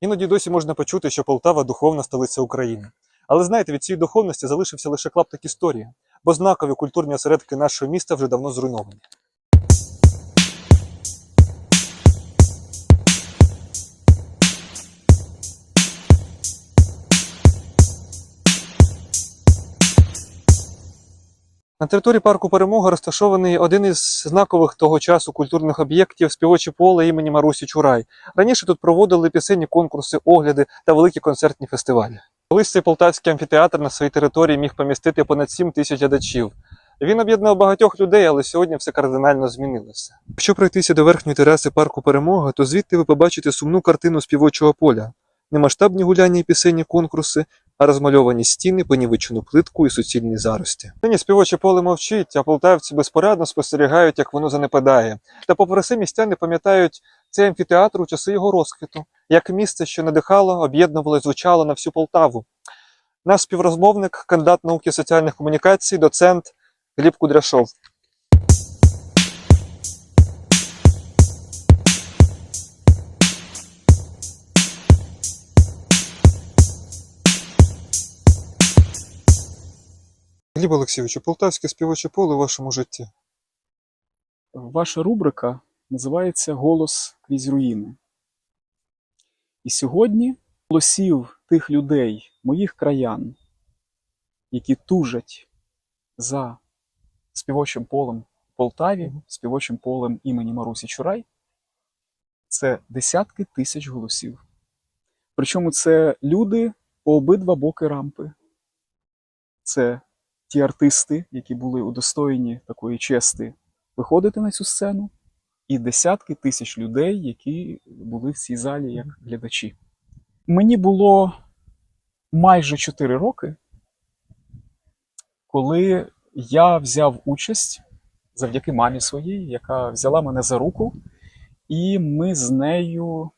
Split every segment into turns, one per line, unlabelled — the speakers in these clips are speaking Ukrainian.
Іноді досі можна почути, що Полтава духовна столиця України. Але знаєте, від цієї духовності залишився лише клаптик історії, бо знакові культурні осередки нашого міста вже давно зруйновані. На території парку Перемога розташований один із знакових того часу культурних об'єктів співоче поле імені Марусі Чурай. Раніше тут проводили пісенні конкурси, огляди та великі концертні фестивалі. Колись цей полтавський амфітеатр на своїй території міг помістити понад 7 тисяч глядачів. Він об'єднав багатьох людей, але сьогодні все кардинально змінилося. Якщо пройтися до верхньої тераси парку Перемога, то звідти ви побачите сумну картину співочого поля. Не масштабні гуляння і пісенні конкурси, а розмальовані стіни, понівечену плитку і суцільні зарості. Нині співоче поле мовчить, а полтавці безпорадно спостерігають, як воно занепадає. Та попри містяни пам'ятають цей амфітеатр у часи його розквіту, як місце, що надихало, об'єднувало і звучало на всю Полтаву. Наш співрозмовник, кандидат науки соціальних комунікацій, доцент Гліб Кудряшов. Гліб Олексійович, полтавське співоче поле у вашому житті.
Ваша рубрика називається Голос крізь руїни. І сьогодні голосів тих людей, моїх краян, які тужать за співочим полем в Полтаві, співочим полем імені Марусі Чурай, це десятки тисяч голосів. Причому це люди по обидва боки рампи. Це ті артисти, які були удостоєні такої чести виходити на цю сцену, і десятки тисяч людей, які були в цій залі як глядачі. Мені було майже 4 роки, коли я взяв участь завдяки мамі своїй, яка взяла мене за руку, і ми з нею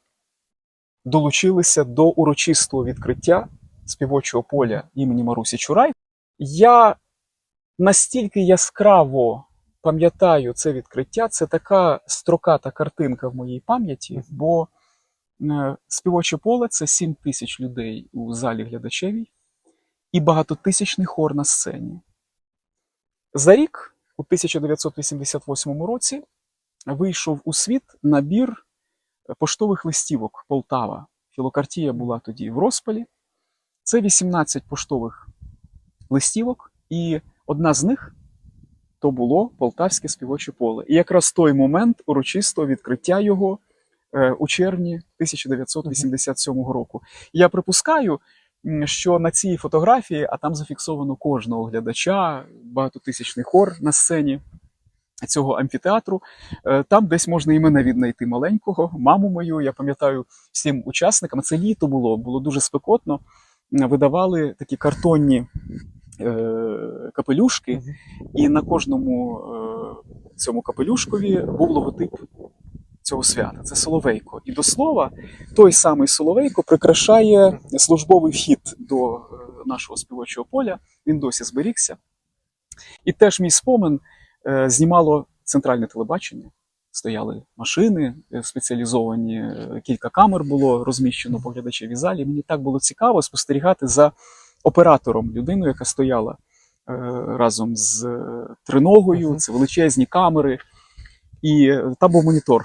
долучилися до урочистого відкриття співочого поля імені Марусі Чурай. Я настільки яскраво пам'ятаю це відкриття, це така строката картинка в моїй пам'яті, бо е, співоче поле це 7 тисяч людей у залі глядачевій і багатотисячний хор на сцені. За рік, у 1988 році, вийшов у світ набір поштових листівок Полтава. Філокартія була тоді в розпалі. Це 18 поштових листівок, і одна з них то було Полтавське співоче поле. І якраз той момент урочистого відкриття його е, у червні 1987 року. Я припускаю, що на цій фотографії, а там зафіксовано кожного глядача, багатотисячний хор на сцені цього амфітеатру. е, Там десь можна і мене віднайти маленького, маму мою. Я пам'ятаю всім учасникам. Це літо було, було дуже спекотно. Видавали такі картонні капелюшки, і на кожному е, цьому капелюшкові був логотип цього свята. Це Соловейко. І до слова, той самий Соловейко прикрашає службовий вхід до е, нашого співочого поля. Він досі зберігся. І теж мій спомин е, знімало центральне телебачення. Стояли машини е, спеціалізовані, е, кілька камер було розміщено по глядачевій залі. Мені так було цікаво спостерігати за оператором, людиною, яка стояла е, разом з е, триногою, це величезні камери, і е, там був монітор.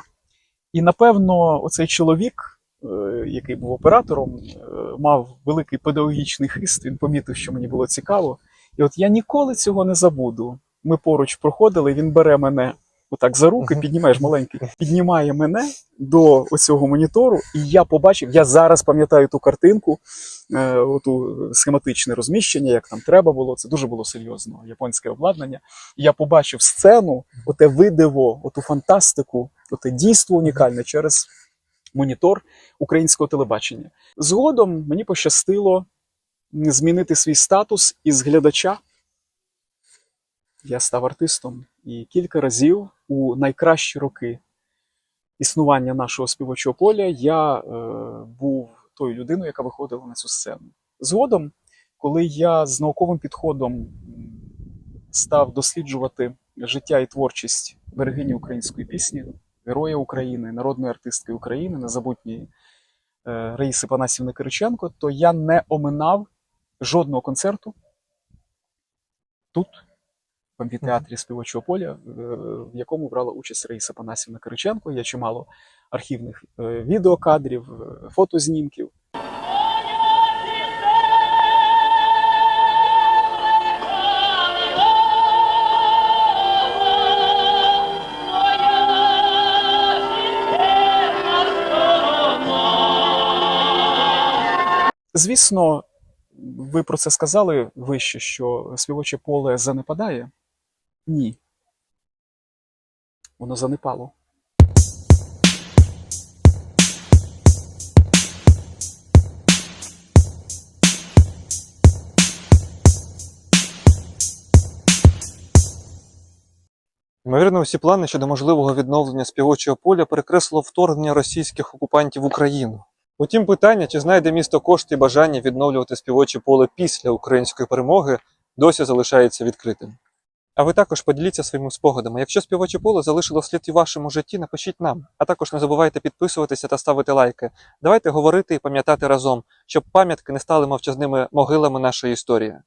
І напевно, оцей чоловік, е, який був оператором, е, мав великий педагогічний хист. Він помітив, що мені було цікаво. І от я ніколи цього не забуду. Ми поруч проходили, він бере мене отак за руки, піднімаєш маленький, піднімає мене до оцього монітору, і я побачив, я зараз пам'ятаю ту картинку, е, оту схематичне розміщення, як там треба було. Це дуже було серйозно, японське обладнання. І я побачив сцену, оте видиво, оту фантастику, оте дійство унікальне через монітор українського телебачення. Згодом мені пощастило змінити свій статус із глядача. Я став артистом і кілька разів у найкращі роки існування нашого співочого поля я е, був тою людиною, яка виходила на цю сцену. Згодом, коли я з науковим підходом став досліджувати життя і творчість берегині української пісні, героя України, народної артистки України, незабутньої е, Раїси Панасівни Кириченко, то я не оминав жодного концерту тут, в амфітеатрі співочого поля, е, в якому брала участь Раїса Панасівна Кириченко. Є чимало архівних е, відеокадрів, е, фотознімків. Звісно, ви про це сказали вище, що співоче поле занепадає? Ні. Воно занепало.
Ймовірно, усі плани щодо можливого відновлення співочого поля перекреслило вторгнення російських окупантів в Україну. Утім, питання, чи знайде місто кошти і бажання відновлювати співоче поле після української перемоги, досі залишається відкритим. А ви також поділіться своїми спогадами. Якщо співоче поле залишило слід в вашому житті, напишіть нам. А також не забувайте підписуватися та ставити лайки. Давайте говорити і пам'ятати разом, щоб пам'ятки не стали мовчазними могилами нашої історії.